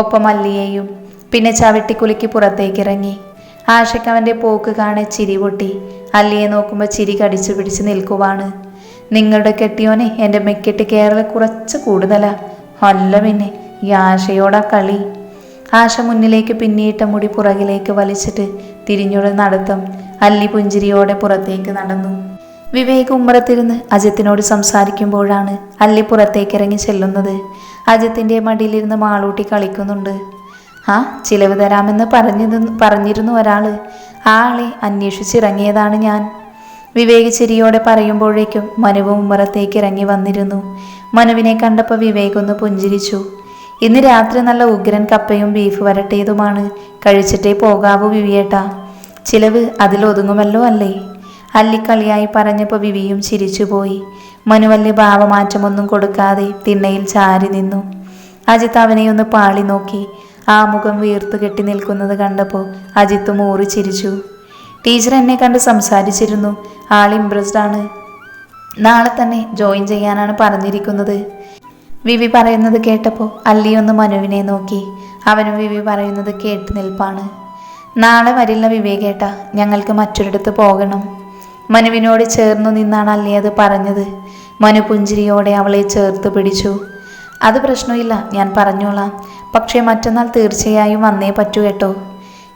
ഒപ്പം അല്ലിയെയും പിന്നെ ചവിട്ടിക്കുലുക്കി പുറത്തേക്ക് ഇറങ്ങി ആശയ്ക്ക് അവന്റെ പോക്ക് കാണെ ചിരി പൊട്ടി. അല്ലിയെ നോക്കുമ്പോൾ ചിരി കടിച്ചു പിടിച്ച് നിൽക്കുവാണ്. നിങ്ങളുടെ കെട്ടിയോനെ എന്റെ മെക്കെട്ട് കയറൽ കുറച്ച് കൂടുതലാ. അല്ല പിന്നെ ഈ ആശയോടാ കളി. ആശ മുന്നിലേക്ക് പിന്നിയിട്ട മുടി പുറകിലേക്ക് വലിച്ചിട്ട് തിരിഞ്ഞൊരു നടത്തം അല്ലി പുഞ്ചിരിയോടെ പുറത്തേക്ക് നടന്നു. വിവേക് ഉമ്മറത്തിരുന്ന് അജിത്തിനോട് സംസാരിക്കുമ്പോഴാണ് അല്ലി പുറത്തേക്ക് ഇറങ്ങി ചെല്ലുന്നത്. അജിത്തിന്റെ മടിയിലിരുന്ന് മാളൂട്ടി കളിക്കുന്നുണ്ട്. ആ ചിലവ് തരാമെന്ന് പറഞ്ഞിരുന്നു പറഞ്ഞിരുന്നു ഒരാൾ ആ ആളെ അന്വേഷിച്ചിറങ്ങിയതാണ് ഞാൻ. വിവേക് ചിരിയോടെ പറയുമ്പോഴേക്കും മനുവും ഉമ്മറത്തേക്ക് ഇറങ്ങി വന്നിരുന്നു. മനുവിനെ കണ്ടപ്പോൾ വിവേക് ഒന്ന് പുഞ്ചിരിച്ചു. ഇന്ന് രാത്രി നല്ല ഉഗ്രൻ കപ്പയും ബീഫ് വരട്ടിയതുമാണ്. കഴിച്ചിട്ടേ പോകാവൂ വിവിയേട്ടാ ചിലവ് അതിലൊതുങ്ങുമല്ലോ അല്ലേ? അല്ലിക്കളിയായി പറഞ്ഞപ്പോൾ വിവിയും ചിരിച്ചുപോയി. മനുവല്ലി ഭാവമാറ്റമൊന്നും കൊടുക്കാതെ തിണ്ണയിൽ ചാരി നിന്നു. അജിത്ത് അവനെ ഒന്ന് പാളി നോക്കി. ആ മുഖം വീർത്തു കെട്ടി നിൽക്കുന്നത് കണ്ടപ്പോൾ അജിത്ത് മൂറി ചിരിച്ചു. ടീച്ചർ എന്നെ കണ്ട് സംസാരിച്ചിരുന്നു. ആൾ ഇംപ്രസ്ഡ് ആണ്. നാളെ തന്നെ ജോയിൻ ചെയ്യാനാണ് പറഞ്ഞിരിക്കുന്നത്. വിവി പറയുന്നത് കേട്ടപ്പോൾ അല്ലി ഒന്ന് മനുവിനെ നോക്കി. അവനും വിവി പറയുന്നത് കേട്ട് നിൽപ്പാണ്. നാളെ വരില്ല വിവേകേട്ട. ഞങ്ങൾക്ക് മറ്റൊരിടത്ത് പോകണം. മനുവിനോട് ചേർന്നു നിന്നാണ് അല്ലേ അത് പറഞ്ഞത്. മനു പുഞ്ചിരിയോടെ അവളെ ചേർത്ത് പിടിച്ചു. അത് പ്രശ്നമില്ല ഞാൻ പറഞ്ഞോളാം. പക്ഷേ മറ്റന്നാൾ തീർച്ചയായും വന്നേ പറ്റൂ കേട്ടോ.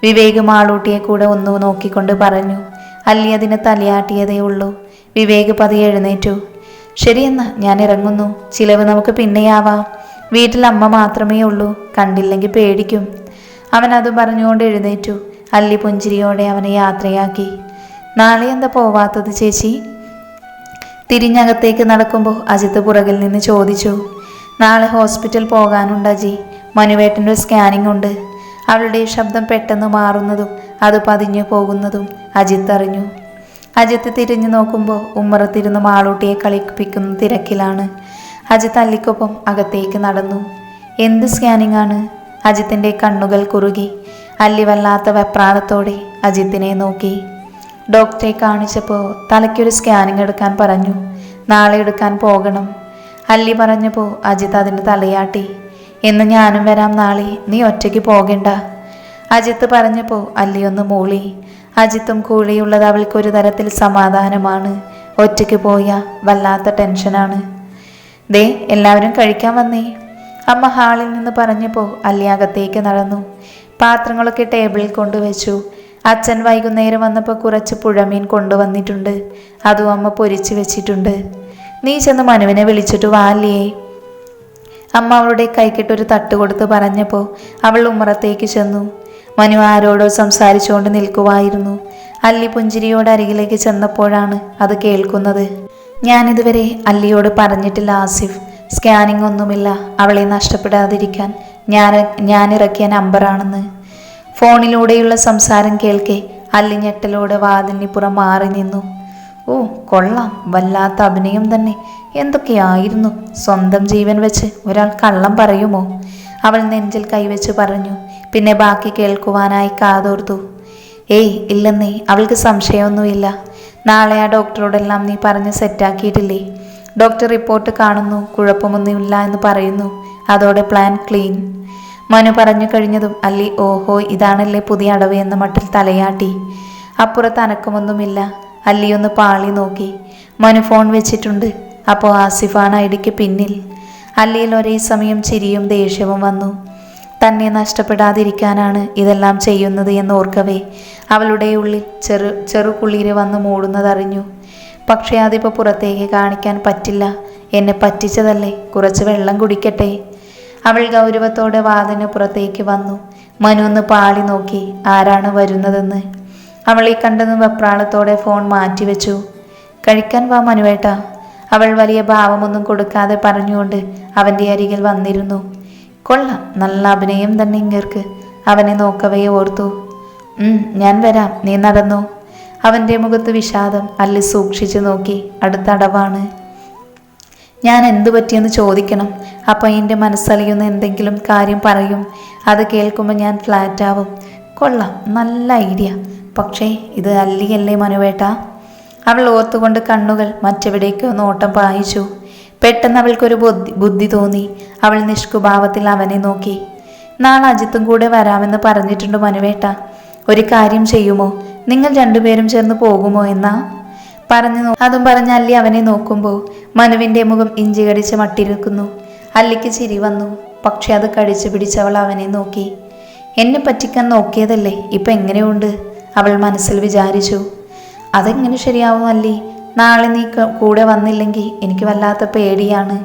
വിവേക് മാളൂട്ടിയെ കൂടെ ഒന്ന് നോക്കിക്കൊണ്ട് പറഞ്ഞു. അല്ലി അതിനെ തലയാട്ടിയതേ ഉള്ളൂ. വിവേക് പതിയെ എഴുന്നേറ്റു. ശരിയെന്നാ ഞാൻ ഇറങ്ങുന്നു. ചിലവ് നമുക്ക് പിന്നെയാവാം. വീട്ടിൽ അമ്മ മാത്രമേ ഉള്ളൂ. കണ്ടില്ലെങ്കിൽ പേടിക്കും. അവൻ അത് പറഞ്ഞുകൊണ്ട് എഴുന്നേറ്റു. അല്ലി പുഞ്ചിരിയോടെ അവനെ യാത്രയാക്കി. നാളെ എന്താ പോവാത്തത് ചേച്ചി? തിരിഞ്ഞകത്തേക്ക് നടക്കുമ്പോൾ അജിത്ത് പുറകിൽ നിന്ന് ചോദിച്ചു നാളെ ഹോസ്പിറ്റൽ പോകാനുണ്ട് അജി. മനുവേട്ടന്റെ സ്കാനിംഗ് ഉണ്ട്. അവളുടെ ശബ്ദം പെട്ടെന്ന് മാറുന്നതും അത് പതിഞ്ഞു പോകുന്നതും അജിത്ത് അറിഞ്ഞു. അജിത്ത് തിരിഞ്ഞു നോക്കുമ്പോൾ ഉമ്മറത്തിരുന്ന് മാളൂട്ടിയെ കളിപ്പിക്കുന്ന തിരക്കിലാണ്. അജിത്ത് അല്ലിക്കൊപ്പം അകത്തേക്ക് നടന്നു. എന്ത് സ്കാനിംഗ് ആണ്? അജിത്തിന്റെ കണ്ണുകൾ കുറുകി. അല്ലി വല്ലാത്ത വെപ്രാളത്തോടെ അജിത്തിനെ നോക്കി. ഡോക്ടറെ കാണിച്ചപ്പോൾ തലയ്ക്കൊരു സ്കാനിങ് എടുക്കാൻ പറഞ്ഞു. നാളെ എടുക്കാൻ പോകണം. അല്ലി പറഞ്ഞപ്പോൾ അജിത് അതിന്റെ തലയാട്ടി. എന്ന് ഞാനും വരാം നാളെ. നീ ഒറ്റയ്ക്ക് പോകണ്ട. അജിത്ത് പറഞ്ഞപ്പോൾ അല്ലി ഒന്ന് മൂളി. അജിത്തും കൂളിയുള്ളത് അവൾക്കൊരു തരത്തിൽ സമാധാനമാണ്. ഒറ്റയ്ക്ക് പോയ വല്ലാത്ത ടെൻഷനാണ്. ദേ എല്ലാവരും കഴിക്കാൻ വന്നേ. അമ്മ ഹാളിൽ നിന്ന് പറഞ്ഞപ്പോൾ അല്ലി അകത്തേക്ക് നടന്നു. പാത്രങ്ങളൊക്കെ ടേബിളിൽ കൊണ്ടുവച്ചു. അച്ഛൻ വൈകുന്നേരം വന്നപ്പോൾ കുറച്ച് പുഴമീൻ കൊണ്ടുവന്നിട്ടുണ്ട്. അതും അമ്മ പൊരിച്ചു വെച്ചിട്ടുണ്ട്. നീ ചെന്ന് മനുവിനെ വിളിച്ചിട്ട് വാല്ലേ അമ്മ അവളുടെ കൈക്കിട്ടൊരു തട്ട് കൊടുത്ത് പറഞ്ഞപ്പോൾ അവൾ ഉമ്മറത്തേക്ക് ചെന്നു. മനു ആരോടോ സംസാരിച്ചുകൊണ്ട് നിൽക്കുവായിരുന്നു. അല്ലി പുഞ്ചിരിയോട് അരികിലേക്ക് ചെന്നപ്പോഴാണ് അത് കേൾക്കുന്നത്. ഞാനിതുവരെ അല്ലിയോട് പറഞ്ഞിട്ടില്ല ആസിഫ്. സ്കാനിംഗ് ഒന്നുമില്ല. അവളെ നഷ്ടപ്പെടാതിരിക്കാൻ ഞാൻ ഇറക്കിയ നമ്പറാണെന്ന്. ഫോണിലൂടെയുള്ള സംസാരം കേൾക്കെ. അല്ലിഞ്ഞെട്ടലോടെ വാതിലിനിപ്പുറം മാറി നിന്നു. ഓ കൊള്ളാം. വല്ലാത്ത അഭിനയം തന്നെ. എന്തൊക്കെയായിരുന്നു? സ്വന്തം ജീവൻ വെച്ച് ഒരാൾ കള്ളം പറയുമോ? അവൾ നെഞ്ചിൽ കൈവച്ച് പറഞ്ഞു. പിന്നെ ബാക്കി കേൾക്കുവാനായി കാതോർത്തു. ഏയ് ഇല്ലെന്നേ അവൾക്ക് സംശയമൊന്നുമില്ല. നാളെ ആ ഡോക്ടറോടെല്ലാം നീ പറഞ്ഞ് സെറ്റാക്കിയിട്ടില്ലേ? ഡോക്ടർ റിപ്പോർട്ട് കാണുന്നു കുഴപ്പമൊന്നുമില്ല എന്ന് പറയുന്നു. അതോടെ പ്ലാൻ ക്ലീൻ. മനു പറഞ്ഞു കഴിഞ്ഞതും അല്ലി ഓഹോ ഇതാണല്ലേ പുതിയ അടവ് എന്ന മട്ടിൽ തലയാട്ടി. അപ്പുറത്ത് അനക്കമൊന്നുമില്ല. അല്ലി ഒന്ന് പാളി നോക്കി. മനു ഫോൺ വെച്ചിട്ടുണ്ട്. അപ്പോൾ ആസിഫാണ് ഐഡിക്ക് പിന്നിൽ. അല്ലിയിൽ ഒരേ സമയം ചിരിയും ദേഷ്യവും വന്നു. തന്നെ നഷ്ടപ്പെടാതിരിക്കാനാണ് ഇതെല്ലാം ചെയ്യുന്നത് എന്ന് ഓർക്കവേ. അവളുടെ ഉള്ളിൽ ചെറു ചെറുകുളിര് വന്ന് മൂടുന്നതറിഞ്ഞു. പക്ഷേ അതിപ്പോൾ പുറത്തേക്ക് കാണിക്കാൻ പറ്റില്ല. എന്നെ പറ്റിച്ചതല്ലേ? കുറച്ച് വെള്ളം കുടിക്കട്ടെ. അവൾ ഗൗരവത്തോടെ വാതിന് പുറത്തേക്ക് വന്നു. മനു ഒന്ന് പാളി നോക്കി ആരാണ് വരുന്നതെന്ന്. അവളെ കണ്ടെന്ന് വെപ്രാളത്തോടെ ഫോൺ മാറ്റിവെച്ചു. കഴിക്കാൻ വാ മനുവേട്ട. അവൾ വലിയ ഭാവമൊന്നും കൊടുക്കാതെ പറഞ്ഞുകൊണ്ട് അവന്റെ അരികിൽ വന്നിരുന്നു. കൊള്ളാം നല്ല അഭിനയം തന്നെ ഇങ്ങേർക്ക്. അവനെ നോക്കവേ ഓർത്തു. ഞാൻ വരാം നീ നടന്നു. അവന്റെ മുഖത്ത് വിഷാദം അല്ലി സൂക്ഷിച്ചു നോക്കി അടുത്ത അടവാണ്. ഞാൻ എന്തു പറ്റിയെന്ന് ചോദിക്കണം. അപ്പോൾ എന്റെ മനസ്സലിയുന്ന എന്തെങ്കിലും കാര്യം പറയും. അത് കേൾക്കുമ്പോൾ ഞാൻ ഫ്ലാറ്റ് ആവും. കൊള്ളാം നല്ല ഐഡിയ പക്ഷേ ഇത് അല്ലിയല്ലേ മനുവേട്ട? അവൾ ഓർത്തുകൊണ്ട് കണ്ണുകൾ മറ്റെവിടേക്കോ നോട്ടം പായിച്ചു. പെട്ടെന്ന് അവൾക്കൊരു ബുദ്ധി ബുദ്ധി തോന്നി. അവൾ നിഷ്കുഭാവത്തിൽ അവനെ നോക്കി. നാളെ അജിത്തും കൂടെ വരാമെന്ന് പറഞ്ഞിട്ടുണ്ട് മനുവേട്ട. ഒരു കാര്യം ചെയ്യുമോ? നിങ്ങൾ രണ്ടുപേരും ചേർന്ന് പോകുമോ എന്നാ? പറഞ്ഞു അതും പറഞ്ഞ അല്ലി അവനെ നോക്കുമ്പോൾ മനുവിന്റെ മുഖം ഇഞ്ചി കടിച്ച് മട്ടിരിക്കുന്നു. അല്ലിക്ക് ചിരി വന്നു. പക്ഷെ അത് കടിച്ചു പിടിച്ചവൾ അവനെ നോക്കി. എന്നെ പറ്റിക്കാൻ നോക്കിയതല്ലേ? ഇപ്പം എങ്ങനെയുണ്ട്? അവൾ മനസ്സിൽ വിചാരിച്ചു. അതെങ്ങനെ ശരിയാവും അല്ലി? നാളെ നീ കൂടെ വന്നില്ലെങ്കിൽ എനിക്ക് വല്ലാത്ത പേടിയാണ്.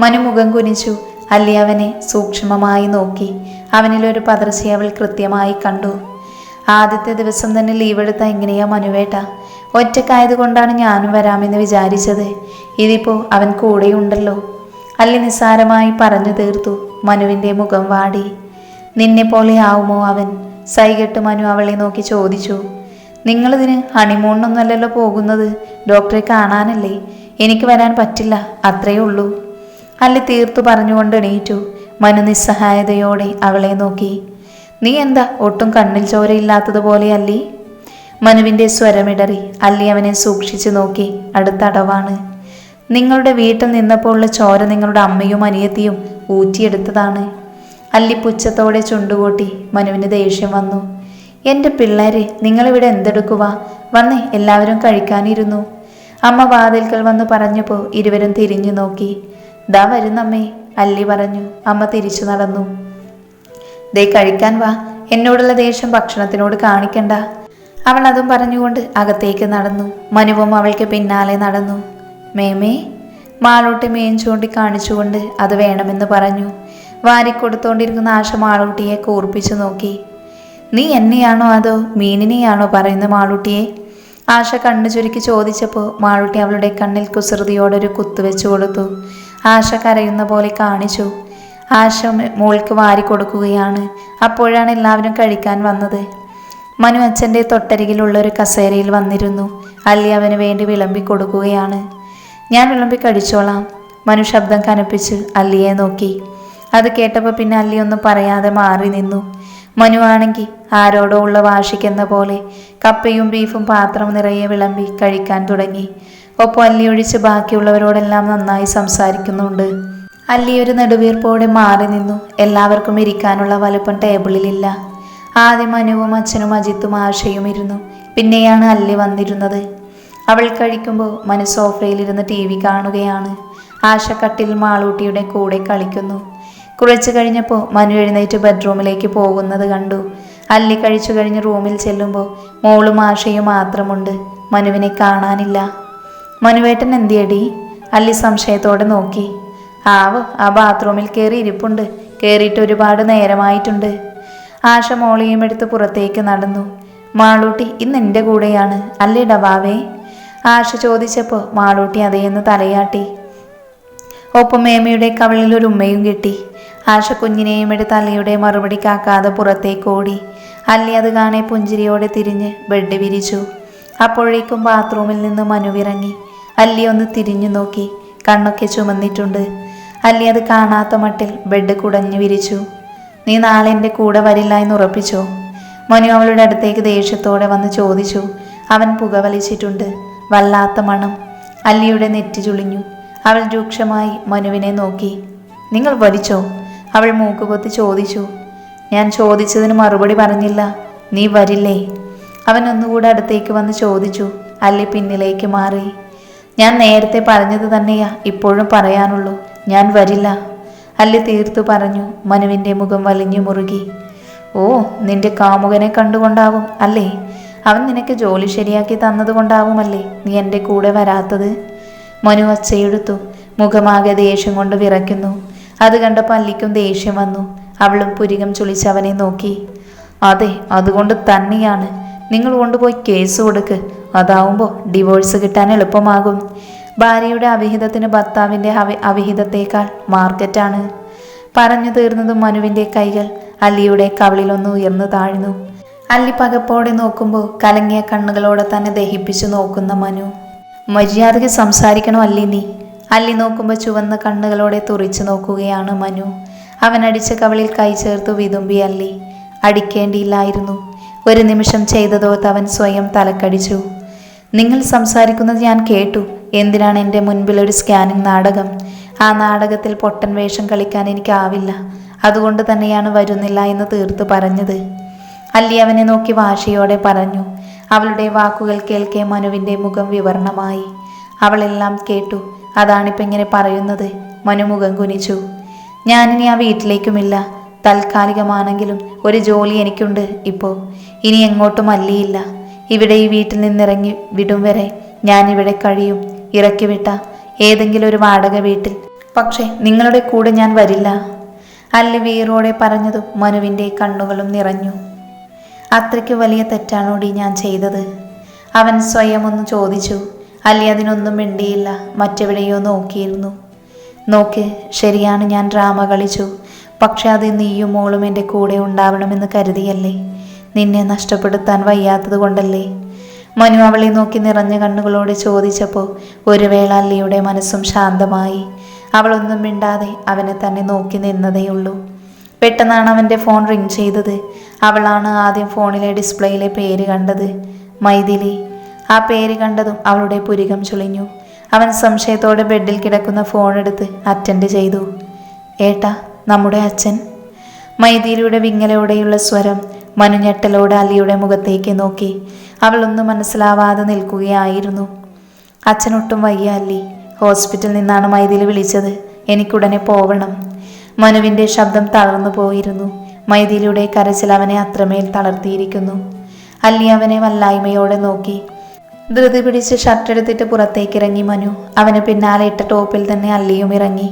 മനു മുഖം കുനിച്ചു. അല്ലി അവനെ സൂക്ഷ്മമായി നോക്കി. അവനിലൊരു പതർച്ചയെ അവൾ കൃത്യമായി കണ്ടു. ആദ്യത്തെ ദിവസം തന്നെ ലീവ് എടുത്ത എങ്ങനെയാ മനുവേട്ട? ഒറ്റക്കായത് കൊണ്ടാണ് ഞാനും വരാമെന്ന് വിചാരിച്ചത്. ഇതിപ്പോ അവൻ കൂടെയുണ്ടല്ലോ. അല്ലി നിസ്സാരമായി പറഞ്ഞു തീർത്തു മനുവിന്റെ മുഖം വാടി. നിന്നെ പോലെ ആവുമോ അവൻ? സൈകെട്ട് മനു അവളെ നോക്കി ചോദിച്ചു. നിങ്ങളിതിന് ഹണിമൂണിനൊന്നുമല്ലല്ലോ പോകുന്നത്? ഡോക്ടറെ കാണാനല്ലേ? എനിക്ക് വരാൻ പറ്റില്ല അത്രയേ ഉള്ളൂ. അല്ലി തീർത്തു പറഞ്ഞുകൊണ്ട് എണീറ്റു. മനു നിസ്സഹായതയോടെ അവളെ നോക്കി. നീ എന്താ ഒട്ടും കണ്ണിൽ ചോരയില്ലാത്തതുപോലെ അല്ലി? മനുവിന്റെ സ്വരമിടറി. അല്ലി അവനെ സൂക്ഷിച്ചു നോക്കി. അടുത്ത അടവാണ്. നിങ്ങളുടെ വീട്ടിൽ നിന്നപ്പോൾ ഉള്ള ചോര നിങ്ങളുടെ അമ്മയും അനിയത്തിയും ഊറ്റിയെടുത്തതാണ്. അല്ലി പുച്ഛത്തോടെ ചുണ്ടുകൂട്ടി മനുവിന് ദേഷ്യം വന്നു. എന്റെ പിള്ളേരെ നിങ്ങളിവിടെ എന്തെടുക്കുക വന്നേ എല്ലാവരും കഴിക്കാനിരുന്നു. അമ്മ വാതിൽക്കൽ വന്ന് പറഞ്ഞപ്പോൾ ഇരുവരും തിരിഞ്ഞു നോക്കി. ദാ വരുന്നമ്മേ അല്ലി പറഞ്ഞു. അമ്മ തിരിച്ചു നടന്നു. ദേ കഴിക്കാൻ വാ. എന്നോടുള്ള ദേഷ്യം ഭക്ഷണത്തിനോട് കാണിക്കണ്ട. അവൾ അതും പറഞ്ഞുകൊണ്ട് അകത്തേക്ക് നടന്നു. മനുവും അവൾക്ക് പിന്നാലെ നടന്നു. മേമേ മാളൂട്ടി മേൻ ചൂണ്ടി കാണിച്ചുകൊണ്ട് അത് വേണമെന്ന് പറഞ്ഞു. വാരിക്കൊടുത്തോണ്ടിരിക്കുന്ന ആശ മാളൂട്ടിയെ കൂർപ്പിച്ചു നോക്കി. നീ എന്നെയാണോ അതോ മീനിനെയാണോ പറയുന്ന മാളൂട്ടിയെ? ആശ കണ്ണു ചുരുക്കി ചോദിച്ചപ്പോൾ മാളൂട്ടി അവളുടെ കണ്ണിൽ കുസൃതിയോടൊരു കുത്തുവെച്ചു കൊടുത്തു. ആശ കരയുന്ന പോലെ കാണിച്ചു. ആശ മോൾക്ക് വാരി കൊടുക്കുകയാണ് അപ്പോഴാണ് എല്ലാവരും കഴിക്കാൻ വന്നത്. മനു അച്ഛന്റെ തൊട്ടരികിലുള്ള ഒരു കസേരയിൽ വന്നിരുന്നു. അല്ലി അവന് വേണ്ടി വിളമ്പി കൊടുക്കുകയാണ്. ഞാൻ വിളമ്പി കഴിച്ചോളാം മനു ശബ്ദം കനപ്പിച്ച് അല്ലിയെ നോക്കി. അത് കേട്ടപ്പോൾ പിന്നെ അല്ലി ഒന്നും പറയാതെ മാറി നിന്നു. മനു ആണെങ്കിൽ ആരോടോ ഉള്ള വാശിക്കുന്ന പോലെ കപ്പയും ബീഫും പാത്രം നിറയെ വിളമ്പി കഴിക്കാൻ തുടങ്ങി. ഒപ്പം അല്ലി ഒഴിച്ച് ബാക്കിയുള്ളവരോടെല്ലാം നന്നായി സംസാരിക്കുന്നുണ്ട്. അല്ലി ഒരു നെടുവീർപ്പോടെ മാറി നിന്നു. എല്ലാവർക്കും ഇരിക്കാനുള്ള വലുപ്പം ടേബിളിലില്ല. ആദ്യം മനുവും അച്ഛനും അജിത്തും ആശയും ഇരുന്നു. പിന്നെയാണ് അല്ലി വന്നിരുന്നത്. അവൾ കഴിക്കുമ്പോൾ മനു സോഫയിലിരുന്ന് ടി വി കാണുകയാണ്. ആശ കട്ടിൽ മാളൂട്ടിയുടെ കൂടെ കളിക്കുന്നു. കുറച്ചു കഴിഞ്ഞപ്പോൾ മനു എഴുന്നേറ്റ് ബെഡ്റൂമിലേക്ക് പോകുന്നത് കണ്ടു. അല്ലി കഴിച്ചു കഴിഞ്ഞ് റൂമിൽ ചെല്ലുമ്പോൾ മോളും ആശയും മാത്രമുണ്ട്. മനുവിനെ കാണാനില്ല. മനുവേട്ടൻ എന്തിയടി? അല്ലി സംശയത്തോടെ നോക്കി. ആവ് ആ ബാത്റൂമിൽ കയറി ഇരിപ്പുണ്ട്. കയറിയിട്ട് ഒരുപാട് നേരമായിട്ടുണ്ട്. ആശ മോളിയും എടുത്ത് പുറത്തേക്ക് നടന്നു. മാളൂട്ടി ഇന്ന് എന്റെ കൂടെയാണ്. അല്ലേ ഡവാവേ? ആശ ചോദിച്ചപ്പോൾ മാളൂട്ടി അതേന്ന് തലയാട്ടി. ഒപ്പം മേമയുടെ കവളിൽ ഒരു ഉമ്മയും കിട്ടി. ആശ കുഞ്ഞിനെയും എടുത്ത് അല്ലിയുടെ മറുപടി കാക്കാതെ പുറത്തേക്ക് ഓടി. അല്ലി അത് കാണെ പുഞ്ചിരിയോടെ തിരിഞ്ഞ് ബെഡ് വിരിച്ചു. അപ്പോഴേക്കും ബാത്റൂമിൽ നിന്ന് മനുവിറങ്ങി അല്ലി ഒന്ന് തിരിഞ്ഞു നോക്കി. കണ്ണൊക്കെ ചുമന്നിട്ടുണ്ട്. അല്ലി അത് കാണാത്ത മട്ടിൽ ബെഡ് കുടഞ്ഞു വിരിച്ചു. നീ നാളെ എന്റെ കൂടെ വരില്ല എന്ന് ഉറപ്പിച്ചോ? മനു അവളുടെ അടുത്തേക്ക് ദേഷ്യത്തോടെ വന്ന് ചോദിച്ചു. അവൻ പുകവലിച്ചിട്ടുണ്ട്. വല്ലാത്ത മണം. അല്ലിയുടെ നെറ്റി ചുളിഞ്ഞു. അവൾ രൂക്ഷമായി മനുവിനെ നോക്കി. നിങ്ങൾ വലിച്ചോ അവൾ മൂക്കുകൊത്തി ചോദിച്ചു. ഞാൻ ചോദിച്ചതിന് മറുപടി പറഞ്ഞില്ല. നീ വരില്ലേ? അവൻ ഒന്നുകൂടെ അടുത്തേക്ക് വന്ന് ചോദിച്ചു. അല്ലി പിന്നിലേക്ക് മാറി. ഞാൻ നേരത്തെ പറഞ്ഞത് തന്നെയാ. ഇപ്പോഴും പറയാനുള്ളൂ. ഞാൻ വരില്ല. അല്ലി തീർത്തു പറഞ്ഞു മനുവിന്റെ മുഖം വലിഞ്ഞു മുറുകി. ഓ നിന്റെ കാമുകനെ കണ്ടുകൊണ്ടാവും അല്ലേ? അവൻ നിനക്ക് ജോലി ശരിയാക്കി തന്നതുകൊണ്ടാവുമല്ലേ നീ എന്റെ കൂടെ വരാത്തത്? മനു ഒച്ചയെടുത്തു മുഖമാകെ ദേഷ്യം കൊണ്ട് വിറയ്ക്കുന്നു. അത് കണ്ടപ്പോൾ അല്ലിക്കും ദേഷ്യം വന്നു. അവളും പുരികം ചുളിച്ച് അവനെ നോക്കി. അതെ അതുകൊണ്ട് തന്നെയാണ്. നിങ്ങൾ കൊണ്ടുപോയി കേസ് കൊടുക്ക്. അതാവുമ്പോൾ ഡിവോഴ്സ് കിട്ടാൻ എളുപ്പമാകും. ഭാര്യയുടെ അവിഹിതത്തിന് ഭർത്താവിന്റെ അവി അവിഹിതത്തേക്കാൾ മാർക്കറ്റാണ് പറഞ്ഞു തീർന്നതും മനുവിന്റെ കൈകൾ അല്ലിയുടെ കവിളിലൊന്ന് ഉയർന്നു താഴ്ന്നു. അല്ലി പകപ്പോടെ നോക്കുമ്പോൾ കലങ്ങിയ കണ്ണുകളോടെ തന്നെ ദഹിപ്പിച്ചു നോക്കുന്ന മനു. മര്യാദയ്ക്ക് സംസാരിക്കണോ അല്ലി നീ? അല്ലി നോക്കുമ്പോൾ ചുവന്ന കണ്ണുകളോടെ തുറിച്ചു നോക്കുകയാണ് മനു. അവൻ അടിച്ച കവളിൽ കൈ ചേർത്തു വിതുമ്പി അല്ലി. അടിക്കേണ്ടിയില്ലായിരുന്നു. ഒരു നിമിഷം ചെയ്തതോത്ത് അവൻ സ്വയം തലക്കടിച്ചു. നിങ്ങൾ സംസാരിക്കുന്നത് ഞാൻ കേട്ടു. എന്തിനാണ് എന്റെ മുൻപിൽ ഒരു സ്കാനിങ് നാടകം? ആ നാടകത്തിൽ പൊട്ടൻ വേഷം കളിക്കാൻ എനിക്കാവില്ല അതുകൊണ്ട് തന്നെയാണ് വരുന്നില്ല എന്ന് തീർത്ത് പറഞ്ഞത്. അല്ലി അവനെ നോക്കി വാശിയോടെ പറഞ്ഞു. അവളുടെ വാക്കുകൾ കേൾക്കെ മനുവിന്റെ മുഖം വിവരണമായി. അവളെല്ലാം കേട്ടു. അതാണിപ്പോൾ ഇങ്ങനെ പറയുന്നത്. മനു മുഖം കുനിച്ചു. ഞാനിനി ആ വീട്ടിലേക്കുമില്ല. താൽക്കാലികമാണെങ്കിലും ഒരു ജോലി എനിക്കുണ്ട് ഇപ്പോൾ. ഇനി എങ്ങോട്ടും അല്ലിയില്ല. ഇവിടെ ഈ വീട്ടിൽ നിന്നിറങ്ങി വിടും വരെ ഞാനിവിടെ കഴിയും. ഇറക്കി വിട്ട ഏതെങ്കിലും ഒരു വാടക വീട്ടിൽ. പക്ഷേ നിങ്ങളുടെ കൂടെ ഞാൻ വരില്ല. അല്ല വീറോടെ പറഞ്ഞതും മനുവിന്റെ കണ്ണുകളും നിറഞ്ഞു. അത്രയ്ക്ക് വലിയ തെറ്റാണോടി ഞാൻ ചെയ്തത്? അവൻ സ്വയം ഒന്ന് ചോദിച്ചു. അല്ലി അതിനൊന്നും മിണ്ടിയില്ല. മറ്റെവിടെയോ നോക്കിയിരുന്നു. നോക്ക് ശരിയാണ് ഞാൻ ഡ്രാമ കളിച്ചു. പക്ഷെ അത് നീയും മോളും എന്റെ കൂടെ ഉണ്ടാവണമെന്ന് കരുതിയല്ലേ? നിന്നെ നഷ്ടപ്പെടുത്താൻ വയ്യാത്തത് കൊണ്ടല്ലേ? മനു അവളെ നോക്കി നിറഞ്ഞ കണ്ണുകളോട് ചോദിച്ചപ്പോൾ ഒരു വേള അല്ലിയുടെ മനസ്സും ശാന്തമായി. അവളൊന്നും മിണ്ടാതെ അവനെ തന്നെ നോക്കി നിന്നതേയുള്ളൂ പെട്ടെന്നാണ് അവന്റെ ഫോൺ റിങ് ചെയ്തത്. അവളാണ് ആദ്യം ഫോണിലെ ഡിസ്പ്ലേയിലെ പേര് കണ്ടത്. മൈഥിലി. ആ പേര് കണ്ടതും അവളുടെ പുരികം ചുളിഞ്ഞു. അവൻ സംശയത്തോടെ ബെഡിൽ കിടക്കുന്ന ഫോൺ എടുത്ത് അറ്റൻഡ് ചെയ്തു. ഏട്ടാ നമ്മുടെ അച്ഛൻ? മൈഥിലിയുടെ വിങ്ങലോടെയുള്ള സ്വരം മനുഞ്ഞെട്ടലോടെ അലിയുടെ മുഖത്തേക്ക് നോക്കി. അവളൊന്നും മനസ്സിലാവാതെ നിൽക്കുകയായിരുന്നു. അച്ഛനൊട്ടും വയ്യ അല്ലി ഹോസ്പിറ്റലിൽ നിന്നാണ് മൈതിൽ വിളിച്ചത്. എനിക്കുടനെ പോവണം. മനുവിന്റെ ശബ്ദം തളർന്നു പോയിരുന്നു. മൈതിയിലൂടെ കരച്ചിൽ അവനെ അത്രമേൽ തളർത്തിയിരിക്കുന്നു. അല്ലി അവനെ വല്ലായ്മയോടെ നോക്കി. ധൃതി പിടിച്ച് ഷർട്ടെടുത്തിട്ട് പുറത്തേക്ക് ഇറങ്ങി മനു. അവന് പിന്നാലെ ഇട്ട ടോപ്പിൽ തന്നെ അല്ലിയും ഇറങ്ങി.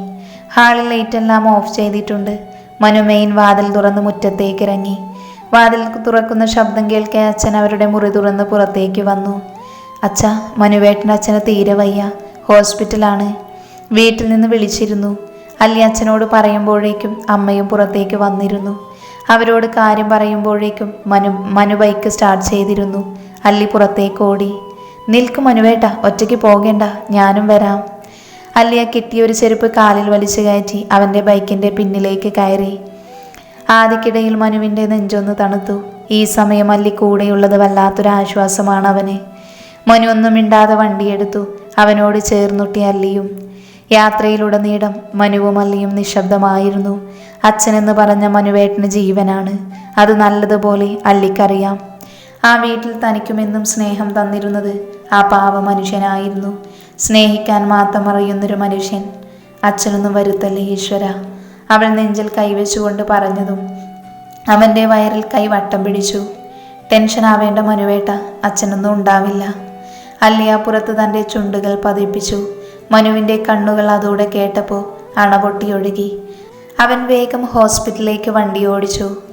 ഹാളിൽ ലൈറ്റെല്ലാം ഓഫ് ചെയ്തിട്ടുണ്ട്. മനു മെയിൻ വാതിൽ തുറന്ന് മുറ്റത്തേക്ക് ഇറങ്ങി വാതിൽ തുറക്കുന്ന ശബ്ദം കേൾക്കെ അച്ഛൻ അവരുടെ മുറി തുറന്ന് പുറത്തേക്ക് വന്നു. അച്ഛ മനുവേട്ടൻ അച്ഛന് തീരെ വയ്യ. ഹോസ്പിറ്റലാണ്. വീട്ടിൽ നിന്ന് വിളിച്ചിരുന്നു. അല്ലി അച്ഛനോട് പറയുമ്പോഴേക്കും അമ്മയും പുറത്തേക്ക് വന്നിരുന്നു. അവരോട് കാര്യം പറയുമ്പോഴേക്കും മനു മനു ബൈക്ക് സ്റ്റാർട്ട് ചെയ്തിരുന്നു. അല്ലി പുറത്തേക്ക് ഓടി. നിൽക്കും മനുവേട്ട ഒറ്റയ്ക്ക് പോകേണ്ട. ഞാനും വരാം. അല്ലിയ കിട്ടിയ ഒരു ചെരുപ്പ് കാലിൽ വലിച്ചു കയറ്റി അവന്റെ ബൈക്കിന്റെ പിന്നിലേക്ക് കയറി. ആദ്യക്കിടയിൽ മനുവിന്റെ നെഞ്ചൊന്ന് തണുത്തു. ഈ സമയം അല്ലി കൂടെയുള്ളത് വല്ലാത്തൊരു ആശ്വാസമാണ് അവന് മനു ഒന്നും മിണ്ടാതെ വണ്ടിയെടുത്തു. അവനോട് ചേർന്നുട്ടി അല്ലിയും. യാത്രയിലുടനീളം മനുവും അല്ലിയും നിശബ്ദമായിരുന്നു. അച്ഛനെന്ന് പറഞ്ഞ മനുവേട്ടന് ജീവനാണ്. അത് നല്ലതുപോലെ അല്ലിക്കറിയാം. ആ വീട്ടിൽ തനിക്കുമെന്നും സ്നേഹം തന്നിരുന്നത് ആ പാവ മനുഷ്യനായിരുന്നു. സ്നേഹിക്കാൻ മാത്രം അറിയുന്നൊരു മനുഷ്യൻ. അച്ഛനൊന്നും വരുത്തല്ലേ ഈശ്വര? അവൾ നെഞ്ചിൽ കൈവച്ചുകൊണ്ട് പറഞ്ഞതും അവന്റെ വയറിൽ കൈ വട്ടം പിടിച്ചു. ടെൻഷൻ ആവേണ്ട മനുവേട്ട അച്ഛനൊന്നും ഉണ്ടാവില്ല. അല്ലിയ പുറത്ത് തന്റെ ചുണ്ടുകൾ പതിപ്പിച്ചു. മനുവിന്റെ കണ്ണുകൾ അതോടെ കേട്ടപ്പോൾ അണപൊട്ടിയൊഴുകി അവൻ വേഗം ഹോസ്പിറ്റലിലേക്ക് വണ്ടി ഓടിച്ചു.